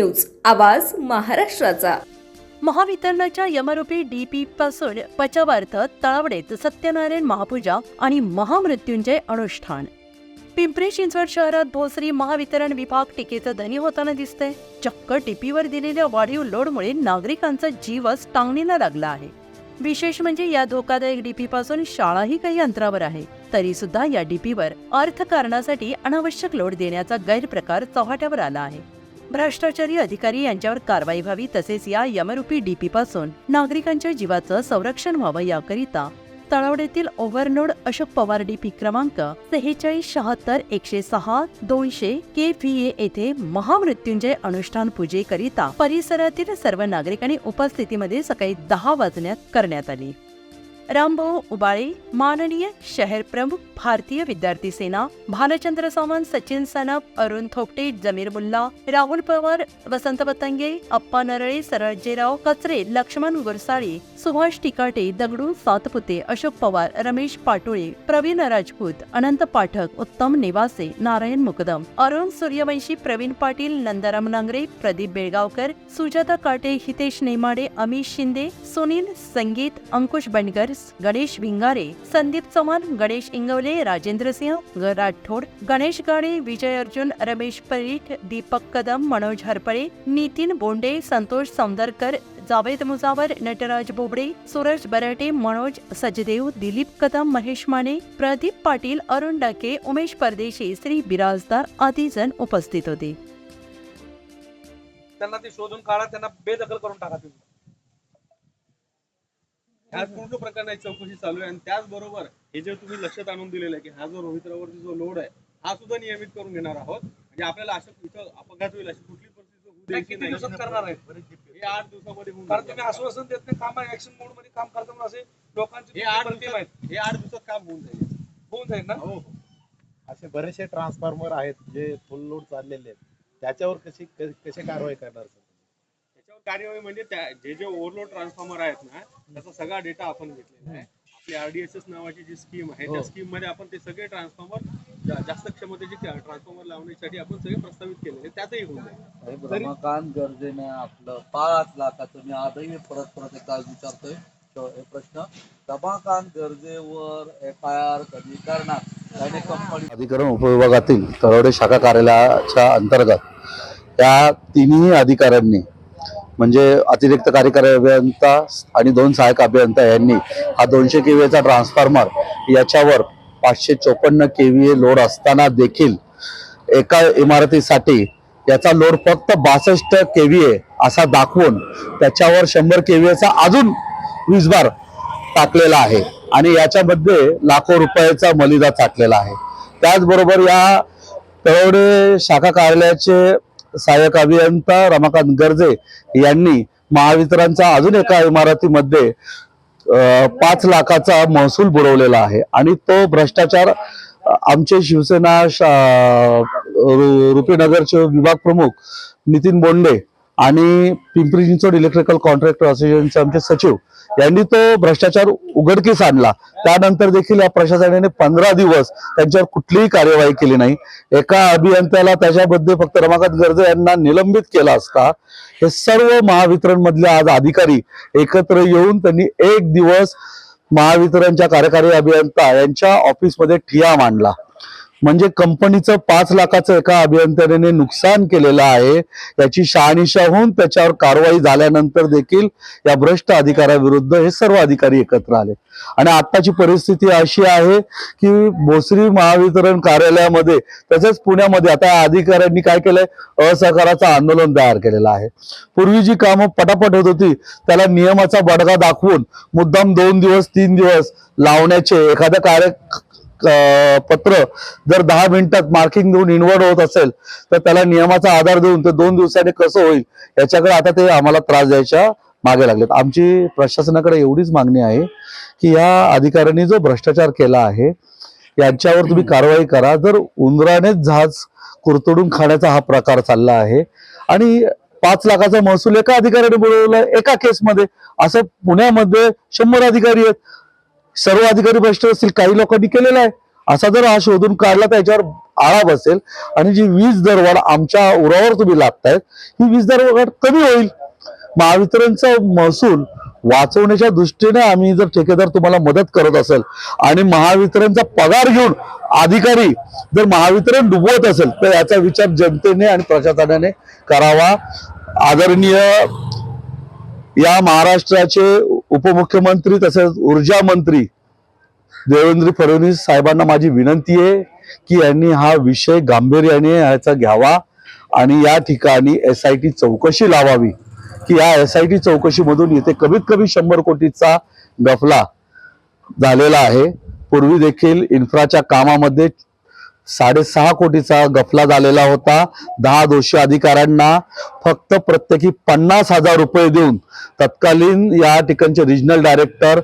News आवाज महाराष्ट्राचा. महावितरणाच्या यमरूपी DP पासून पचवार्थ तळावडेत सत्यनारायण महापूजा आणि महामृत्युंजय अनुष्ठान. पिंपरी चिंचवड शहरात भोसरी महावितरण विभाग टीकेचं धनी होताना दिसतंय. चक्क टीपीवर दिलेल्या वाढीव लोडमुळे नागरिकांचा जीवच टांगणीला लागला आहे. विशेष म्हणजे या धोकादायक डीपी पासून शाळाही काही अंतरावर आहे. तरी सुद्धा या डीपीवर अर्थकारणासाठी अनावश्यक लोड देण्याचा गैरप्रकार चव्हाट्यावर आला आहे. भ्रष्टाचारी अधिकारी यांच्यावर कारवाई व्हावी तसेच या यमरूपी डीपी पासून नागरिकांच्या जीवाचं संरक्षण व्हावं याकरिता तळावड्यातील ओव्हरनोड अशोक पवार डीपी क्रमांक सेहेचाळीस शहात्तर एकशे सहा दोनशे के व्ही ए येथे महामृत्युंजय अनुष्ठान पूजेकरिता परिसरातील सर्व नागरिकांनी उपस्थितीमध्ये सकाळी दहा वाजण्यात करण्यात आली. रामभाऊ उबाळे माननीय शहर प्रमुख भारतीय विद्यार्थी सेना भालचंद्र सावंत सचिन सनप अरुण थोपटे जमीर मुल्ला राहुल पवार वसंत पतंगे अप्पा नरळे सरजेराव कचरे लक्ष्मण गुरसाळे सुभाष टिकाटे दगडू सातपुते अशोक पवार रमेश पाटोळे प्रवीण राजपूत अनंत पाठक उत्तम निवासे नारायण मुकदम अरुण सूर्यवंशी प्रवीण पाटील नंदाराम नांगरे प्रदीप बेळगावकर सुजाता काटे हितेश नेमाडे अमित शिंदे सुनील संगीत अंकुश बंडगर गणेश भिंगारे संदीप चव्हाण गणेश इंगवले राजेंद्र सिंह राठोड गणेश गाडे विजय अर्जुन रमेश परीठ दीपक कदम मनोज हरपळे नितीन बोंडे संतोष सौंदरकर जावेद मुजावर नटराज बोबडे सूरज बराटे मनोज सजदेव दिलीप कदम महेश माने प्रदीप पाटील अरुण डाके उमेश परदेशी श्री बिराजदार आदी जण उपस्थित होते. त्यांना ते शोधून काढा त्यांना बेदखल करून टाका तुम्ही. ह्या पूर्ण प्रकरणाची चौकशी चालू आहे. आणि त्याचबरोबर हे जे तुम्ही लक्षात आणून दिलेलं आहे की हा जो रोहित्रावरती जो लोड आहे हा सुद्धा नियमित करून घेणार आहोत. म्हणजे आपल्याला अशा इथं अपघात होईल अशी कुठली परिस्थिती होऊ द्यायची किती नाही. दिवसात करणार आहेत हे आठ दिवसामध्ये होऊन कारण जाईल. तुम्ही आश्वासन देत नाही काम ऍक्शन मोडमध्ये काम करताना असे लोकांचे हे आठ प्रतिमा आहेत. दिवसात हे आठ दिवसात काम होऊन जाईल. होऊन जाईल ना? हो हो. असे बरेचसे ट्रान्सफॉर्मर आहेत जे फुल लोड चाललेले आहेत. त्याच्यावर कशी क- कशी कारवाई करणार सर कार्यवाही म्हणजे त्या जे जे ओव्हरलोड ट्रान्सफॉर्मर आहेत ना त्याचा सगळा डेटा आपण घेतलेला आहे आपली आरडीएसएस नावाची जी स्कीम आहे त्या हो. स्कीममध्ये आपण ते सगळे ट्रान्सफॉर्मर जास्त क्षमतेचे ट्रान्सफॉर्मर लावण्यासाठी आपण सगळे प्रस्तावित केलेले आहेत. त्यातही होऊन जाईल रमाकांत गरजेने आपलं पाच लाखाचं मी आजही परत परत एकदा विचारतोय तो हे प्रश्न रमाकांत गरजेवर एफ आय आर कधी करणार अधिकरण उपविभागातील तळवडे शाखा कार्यालयाच्या अंतर्गत या तिन्ही अधिकाऱ्यांनी म्हणजे अतिरिक्त कार्यकारी अभियंता आणि दोन सहाय्यक अभियंता यांनी हा दोनशे केव्हीचा ट्रान्सफॉर्मर याच्यावर पाचशे चोपन्न केव्हीए लोड असताना देखील एका इमारतीसाठी याचा लोड फक्त बासष्ट केव्हीए असा दाखवून त्याच्यावर शंभर केव्हीएचा अजून वीजभार टाकलेला आहे. आणि याच्यामध्ये लाखो रुपयाचा मलिदा चाटलेला आहे. त्याचबरोबर या तळवडे शाखा कार्यालयाचे सहाय्यक अभियंता रमाकांत गर्जे यांनी महावितरणचा अजून एका इमारतीमध्ये पाच लाखाचा महसूल बुडवलेला आहे. आणि तो भ्रष्टाचार आमचे शिवसेना शा- रुपीनगरचे विभाग प्रमुख नितीन बोंडे आणि पिंपरी चिंचवड इलेक्ट्रिकल कॉन्ट्रॅक्टर असोसिएशनचे आमचे सचिव यांनी तो भ्रष्टाचार उघडकीस आणला. त्यानंतर देखील या प्रशासनाने पंधरा दिवस त्यांच्यावर कुठलीही कार्यवाही केली नाही. एका अभियंत्याला त्याच्यामध्ये फक्त रमाकांत गर्जे यांना निलंबित केला असता हे सर्व महावितरण मधले आज अधिकारी एकत्र येऊन त्यांनी एक दिवस महावितरणच्या कार्यकारी अभियंता यांच्या ऑफिसमध्ये ठिया मांडला. म्हणजे कंपनीचं पाच लाखाचं एका अभियंत्याने नुकसान केलेलं आहे. याची शहानिशा होऊन त्याच्यावर कारवाई झाल्यानंतर देखील या भ्रष्ट अधिकाऱ्याविरुद्ध हे सर्व अधिकारी एकत्र आले. आणि आत्ताची परिस्थिती अशी आहे की भोसरी महावितरण कार्यालयामध्ये तसेच पुण्यामध्ये आता या अधिकाऱ्यांनी काय केलंय? असहकाराचं आंदोलन तयार केलेलं आहे. पूर्वी जी कामं पटापट होत होती त्याला नियमाचा बडगा दाखवून मुद्दाम दोन दिवस तीन दिवस लावण्याचे एखादं कार्य पत्र जर दहा मिनिटात मार्किंग देऊन इन्वर्ट होत असेल तर त्याला नियमाचा आधार देऊन ते दोन दिवसाने कसं होईल याच्याकडे आता ते आम्हाला त्रास द्यायच्या मागे लागलेत. आमची प्रशासनाकडे एवढीच मागणी आहे की या अधिकाऱ्यांनी जो भ्रष्टाचार केला आहे यांच्यावर तुम्ही कारवाई करा. जर उंदरानेच जहाज कुरतडून खाण्याचा हा प्रकार चालला आहे आणि पाच लाखाचा महसूल एका अधिकाऱ्याने बुडवला एका केसमध्ये असं पुण्यामध्ये शंभर अधिकारी आहेत. सर्व अधिकारी भ्रष्ट असतील काही लोकांनी केलेला आहे. असा जर हा शोधून काढला तर याच्यावर आळा बसेल. आणि जी वीज दरवाढ आमच्या उरावर तुम्ही लागतायत ही वीज दरवाढ कमी होईल. महावितरणचा महसूल वाचवण्याच्या दृष्टीने आम्ही जर ठेकेदार तुम्हाला मदत करत असेल आणि महावितरणचा पगार घेऊन अधिकारी जर महावितरण डुबवत असेल तर याचा विचार जनतेने आणि प्रशासनाने करावा. आदरणीय या महाराष्ट्राचे उपमुख्यमंत्री तसेच ऊर्जा मंत्री देवेंद्र फडणवीस साहेबांना माझी विनंती आहे की यांनी हा विषय गांभीर्याने याचा घ्यावा आणि या ठिकाणी एस आय टी चौकशी लावावी. की या एस आय टी चौकशीमधून इथे कमीत कमी शंभर कोटीचा गफला झालेला आहे. पूर्वी देखील इन्फ्राच्या कामामध्ये साडेसहा कोटीचा गफला झालेला होता. दहा दोषी अधिकाऱ्यांना फक्त प्रत्येकी पन्नास हजार रुपये देऊन तत्कालीन या ठिकाणचे रिजनल डायरेक्टर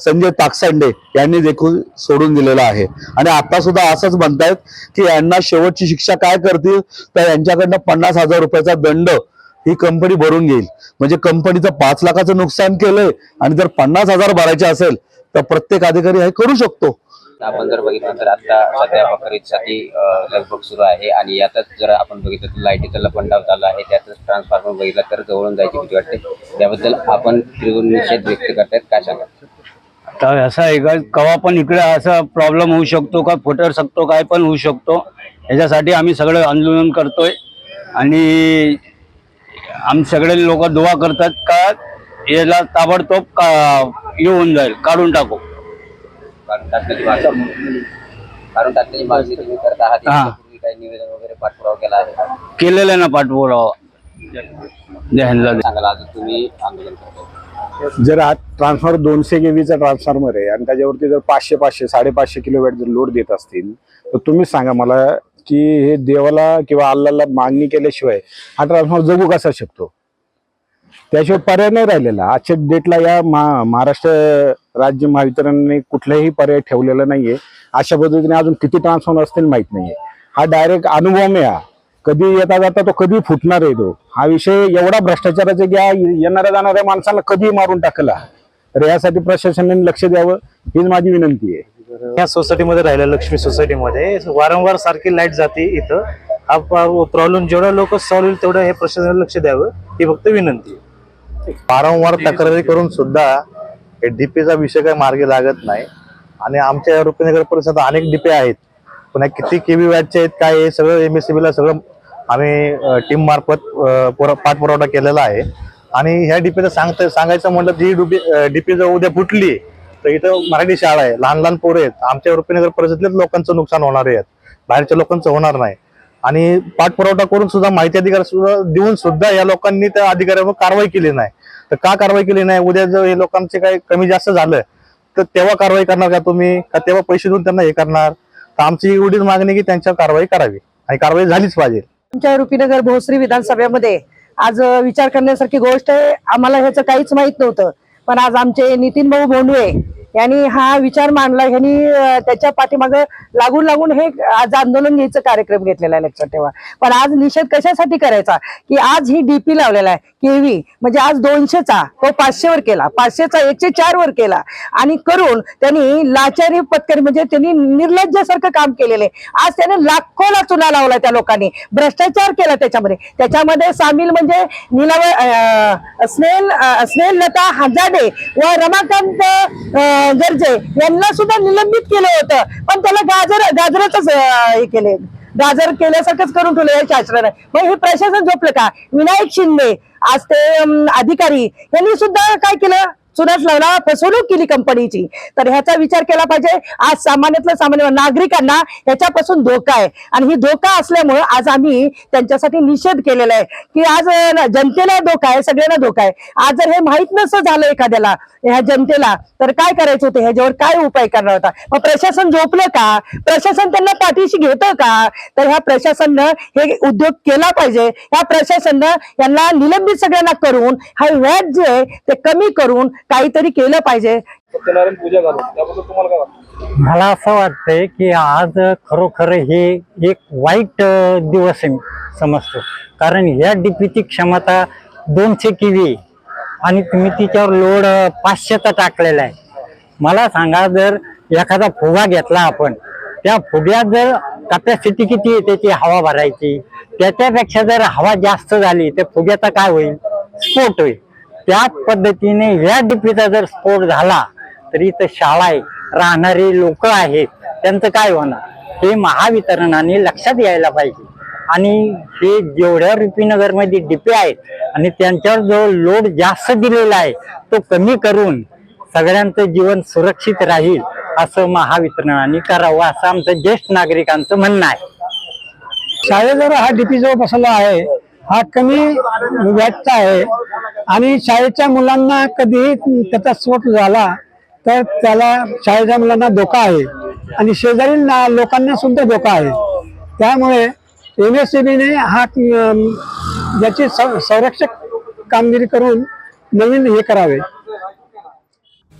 संजय ताकसांडे यांनी देखील सोडून दिलेला आहे. आणि आता सुद्धा असंच म्हणतायत की यांना शेवटची शिक्षा काय करतील? तर यांच्याकडनं पन्नास हजार रुपयाचा दंड ही कंपनी भरून घेईल. म्हणजे कंपनीचं पाच लाखाचं नुकसान केलंय आणि जर पन्नास हजार भरायचे असेल तर प्रत्येक अधिकारी हे करू शकतो. आपण जर बघितलं तर आता सध्या बकरीदसाठी लगभग सुरू आहे आणि यातच जर आपण बघितलं तर लाईटीचा लपंडाव चालू आहे. त्यातच ट्रान्सफॉर्मर बघितला तर जवळून जायची भीती वाटते. त्याबद्दल आपण तीव्र निषेध व्यक्त करतायत. काय सांगा तर असं आहे का कवा पण इकडे असा प्रॉब्लेम होऊ शकतो का फुटर शकतो काय पण होऊ शकतो. ह्याच्यासाठी आम्ही सगळं आंदोलन करतोय. आणि आम्ही सगळे लोक दुवा करतात का याला ताबडतोब का येऊन जाईल. काढून टाकू. कारण तात्कालिक मागणी कारण तात्कालिक मागणी तुम्ही करत आहात हा. यापूर्वी काही निवेदन वगैरे पाठपुरावा केला आहे का? केलेलं ना पाठपुरावा. जय सांगाल आज तुम्ही आंदोलन करताय. जर हा ट्रान्सफॉर्मर दोनशे केवीचा ट्रान्सफॉर्मर आहे आणि त्याच्यावरती जर पाचशे पाचशे साडेपाचशे किलोवॅट जर लोड देत असतील तर तुम्हीच सांगा मला की हे देवाला किंवा अल्लाला मागणी केल्याशिवाय हा ट्रान्सफॉर्मर जगू कसा शकतो? त्याशिवाय पर्याय नाही राहिलेला. आजच्या डेटला या महा महाराष्ट्र राज्य महावितरणने कुठलाही पर्याय ठेवलेला नाहीये. अशा पद्धतीने अजून किती ट्रान्सफॉर्मर असतील माहीत नाहीये. हा डायरेक्ट अनुभव आहे हा कधी येता जाता तो कधी फुटणार आहे तो? हा विषय एवढा भ्रष्टाचाराचा की हा येणाऱ्या जाणाऱ्या माणसाला कधी मारून टाकला. तर यासाठी प्रशासनाने लक्ष द्यावं हीच माझी विनंती आहे. या सोसायटीमध्ये राहिल्या लक्ष्मी सोसायटीमध्ये. वारंवार सारखी लाइट जाते इथं. हा प्रॉब्लेम जेवढा लोक सॉल्व्ह होईल तेवढं हे प्रशासनाने लक्ष द्यावं ही फक्त विनंती आहे. वारंवार तक्रारी करून सुद्धा डीपीचा विषय काही मार्गी लागत नाही. आणि आमच्या रुपनगर परिसरात अनेक डीपे आहेत. पण किती किती केवी वॅटचे आहेत काय हे सगळं एम एस सी बीला सगळं आम्ही टीम मार्फत पाठपुरवठा केलेला आहे. आणि ह्या डीपीचं सांगता सांगायचं म्हटलं तर डुबी डीपी डीपी जर उद्या फुटली तर इथं मराठी शाळा आहे. लहान लहान पोरं आहेत. आमच्या रुपनगर परिसरातल्याच लोकांचं नुकसान होणार आहे बाहेरच्या लोकांचं होणार नाही. आणि पाठपुरवठा करून सुद्धा माहिती अधिकार सुद्धा देऊन सुद्धा या लोकांनी त्या अधिकाऱ्यावर कारवाई केली नाही. तर का कारवाई केली नाही? उद्या जर हे लोकांचे काही कमी जास्त झालं तर तेव्हा कारवाई करणार का तुम्ही? का तेव्हा पैसे देऊन त्यांना हे करणार? तर आमची एवढीच मागणी की त्यांच्यावर कारवाई करावी आणि कारवाई झालीच पाहिजे. आमच्या रुपीनगर भोसरी विधानसभेमध्ये आज विचार करण्यासारखी गोष्ट आहे. आम्हाला ह्याचं काहीच माहीत नव्हतं. पण आज आमचे नितीन भाऊ भोंडवे यांनी हा विचार मांडला यांनी त्याच्या पाठीमागं लागून लागून हे आज आंदोलन घ्यायचं कार्यक्रम घेतलेला आहे लक्षात ठेवा. पण आज निषेध कशासाठी करायचा? की आज ही डीपी लावलेला आहे केवी म्हणजे आज दोनशेचा तो पाचशेवर केला पाचशेचा एकशे चार वर केला. आणि करून त्यांनी लाचारी पत्करी म्हणजे त्यांनी निर्लज्जासारखं काम केलेलं आहे. आज त्याने लाखोला चुना लावला त्या लोकांनी भ्रष्टाचार केला त्याच्यामध्ये. त्याच्यामध्ये सामील म्हणजे निलाव स्नेल स्नेल लता हजाडे व रमाकांत गर्जे यांना सुद्धा निलंबित केलं होतं. पण त्याला गाजर गाजराच हे केले. गाजर केल्यासारखंच करून ठेवलं या शासनानं मग हे प्रशासन झोपलं का? विनायक शिंदे आज ते अधिकारी यांनी सुद्धा काय केलं? चुनाच लावला फसवणूक केली कंपनीची. तर ह्याचा विचार केला पाहिजे. आज सामान्यातलं सामान्य नागरिकांना ह्याच्यापासून धोका आहे. आणि ही धोका असल्यामुळे आज आम्ही त्यांच्यासाठी निषेध केलेला आहे. की आज जनतेला धोका आहे सगळ्यांना धोका आहे. आज जर हे माहीत नसतं झालं एखाद्याला ह्या जनतेला तर काय करायचं होतं? ह्याच्यावर काय उपाय करणार होता? मग प्रशासन झोपलं का? प्रशासन त्यांना पाठीशी घेतं का? तर ह्या प्रशासननं हे उद्योग केला पाहिजे. ह्या प्रशासननं यांना निलंबित सगळ्यांना करून हा व्याज जे आहे ते कमी करून काहीतरी केलं पाहिजे. सत्यनारायण पूजा घालून त्याबद्दल तुम्हाला काय वाटतं? मला असं वाटतंय की आज खरोखर हे एक वाईट अ, दिवस आहे समजतो. कारण या डीपीची क्षमता दोनशे किवी आणि तुम्ही तिच्यावर लोड अ, पाचशेचा टाकलेला आहे. मला सांगा जर एखादा फुगा घेतला आपण त्या फुग्यात जर कपॅसिटी किती आहे त्याची हवा भरायची? त्याच्यापेक्षा जर हवा जास्त झाली तर फुग्याचा काय होईल? स्फोट होईल. त्या पद्धतीने ह्या डीपीचा जर स्फोट झाला तर इथं शाळा आहे राहणारे लोक आहेत त्यांचं काय होणार? हे महावितरणाने लक्षात यायला पाहिजे. आणि हे जेवढ्या रुपीनगरमध्ये डिपे आहेत आणि त्यांच्यावर जो लोड जास्त दिलेला आहे तो कमी करून सगळ्यांचं जीवन सुरक्षित राहील असं महावितरणाने करावं असं आमचं ज्येष्ठ नागरिकांचं म्हणणं आहे. शाळेजवळ हा डीपी जो बसला आहे. हा कमी व्याजचा आहे. आणि शाळेच्या मुलांना कधीही त्याचा स्फोट झाला तर त्याला शाळेच्या मुलांना धोका आहे. आणि शेजारील ना- लोकांना सुद्धा धोका आहे. त्यामुळे एम एस हा याची संरक्षक कामगिरी करून नवीन हे करावे.